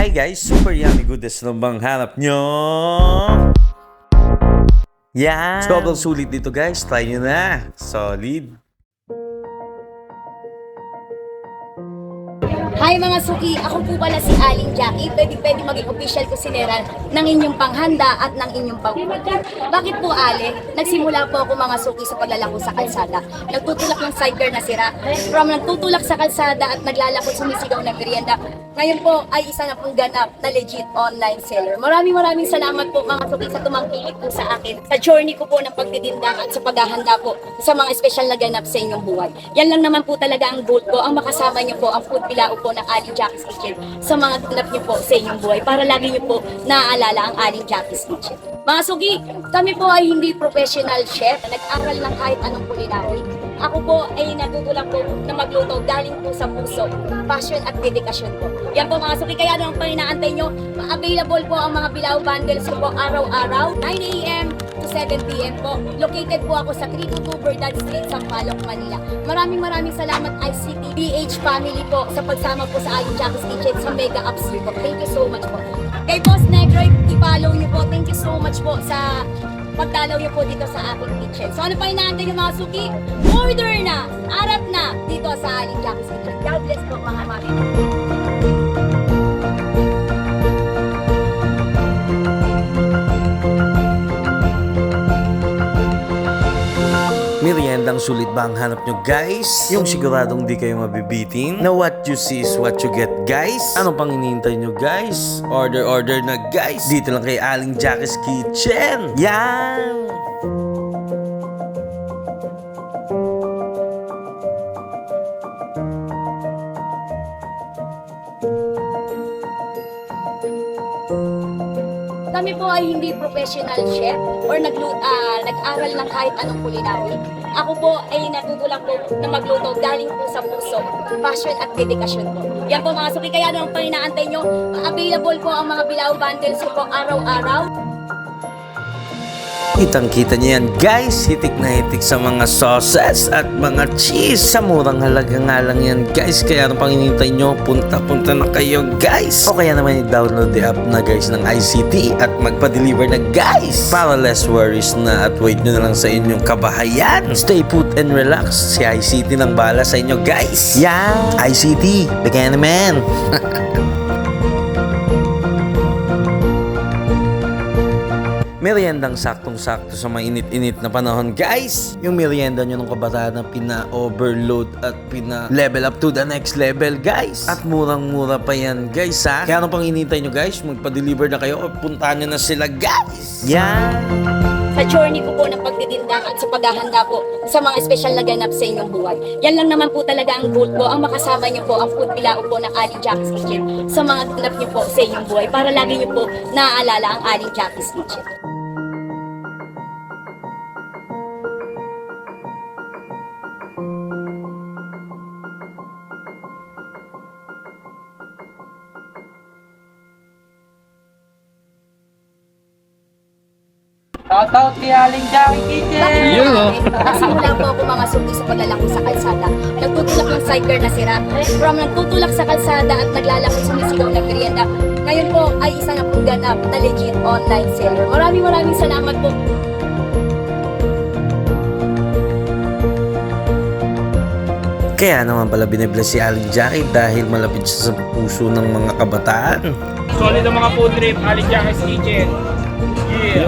Hi guys, super yummy goodness na bang hanap nyo? Yan! Sobrang sulit dito guys, try nyo na. Solid. Hi mga suki, ako po pala si Aling Jackie. Pwede pwede maging official kusinera ng inyong panghanda at ng inyong pangkutin. Bakit po Ale? Nagsimula po ako mga suki sa paglalako sa kalsada. Nagtutulak ng sidecar na sira. From nagtutulak sa kalsada at naglalako sumisigaw ng merienda. Ngayon po ay isa na pong ganap na legit online seller. Maraming maraming salamat po mga suki sa tumangkilik po sa akin. Sa journey ko po ng pagtitinda at sa paghahanda po sa mga espesyal na ganap sa inyong buhay. Yan lang naman po talaga ang goal ko. Ang makasama niyo po ang food pilao po ng Aling Jackie's Kitchen sa mga ganap niyo po sa inyong buhay para lagi niyo po naaalala ang Aling Jackie's Kitchen. Mga sugi, kami po ay hindi professional chef. Nag-aral ng kahit anong kulinary. Ako po ay natutulang po na magluto galing po sa puso, passion at dedikasyon po. Yan po mga suki, kaya ano ang panginaantay nyo? Available po ang mga Bilao Bundles po araw-araw, 9am 7pm po. Located po ako sa 322 Verdad Street, Sampaloc, Manila. Maraming maraming salamat ICT BH family po sa pagsama po sa Ayon Jack's Kitchen sa Mega Ups po. Thank you so much po. Kay Boss Negro, i-follow niyo po. Thank you so much po sa pagdalaw niyo po dito sa aking kitchen. So ano pa inaantay niyo mga suki? Order na! Arap na! Dito sa Aling Jack's Kitchen. God bless po mga mami. Meriendang sulit ba ang hanap nyo guys? Yung siguradong di kayo mabibitin? Na what you see is what you get guys? Ano pang inihintay nyo guys? Order order na guys! Dito lang kay Aling Jackie's Kitchen! Yan! Kami po ay hindi professional chef or naglu ah, nag-aral ng kahit anong culinary. Ako po ay natutulak po na magluto galing po sa puso, passion at dedikasyon po. Yan po mga suki, kaya naman pa inaantay nyo, available po ang mga Bilao bundles po araw-araw. Kitang-kita niyo yan guys, hitik na hitik sa mga sauces at mga cheese. Sa murang halaga nga lang yan guys, kaya ano pang inintay nyo, punta-punta na kayo guys. O kaya naman i-download the app na guys ng ICT at magpa-deliver na guys. Para less worries na at wait nyo na lang sa inyong kabahayan. Stay put and relax, si ICT nang bala sa inyo guys. Yan, ICT, bigyan naman. Meriendang saktong-sakto sa mainit-init na panahon, guys! Yung merienda nyo nung kabataan na pina-overload at pina-level up to the next level, guys! At murang-mura pa yan, guys, ha? Kaya ano pang inintay nyo, guys? Magpa-deliver na kayo o puntahan nyo na sila, guys! Yan! Journey ko po ng pagtitinda at sa paghahanda po sa mga espesyal na ganap sa inyong buhay. Yan lang naman po talaga ang goal ko. Ang makasama niyo po ang food pilao po ng Aling Jackie's Kitchen sa mga ganap niyo po sa inyong buhay para lagi niyo po naaalala ang Aling Jackie's Kitchen. Shoutout kay Aling Jackie Kitchen! Yun, Nagsimula po ako mga suki sa paglalako sa kalsada. Nagtutulak ng sidecar na sira. From nagtutulak sa kalsada at naglalako sumisigaw ng merienda. Ngayon po ay isa na pong ganap na legit online seller. Maraming maraming salamat po. Kaya naman pala binibless si Aling Jackie dahil malapit siya sa puso ng mga kabataan. Solid ang mga food trip, Aling Jackie's Kitchen.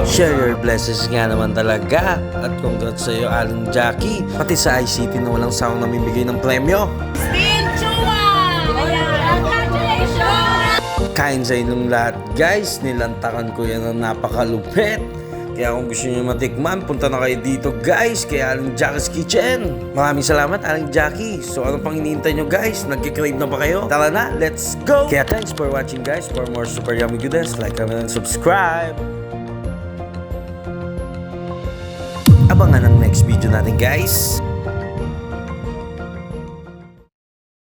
Share your blessings nga naman talaga. At congrats sa iyo, Aling Jackie. Pati sa ICT na walang sawang namimigay ng premyo. Spin Chua! Congratulations! Kain sa inyong lahat, guys. Nilantakan ko yan ng napakalupit. Kaya kung gusto niyo matikman, punta na kayo dito, guys, kay Aling Jackie's Kitchen. Maraming salamat, Aling Jackie. So, ano pang hinihintay nyo, guys? Nagkikrave na ba kayo? Tara na, let's go! Kaya thanks for watching, guys. For more super yummy goodness, like, comment, and subscribe. Abangan ang next video natin, guys.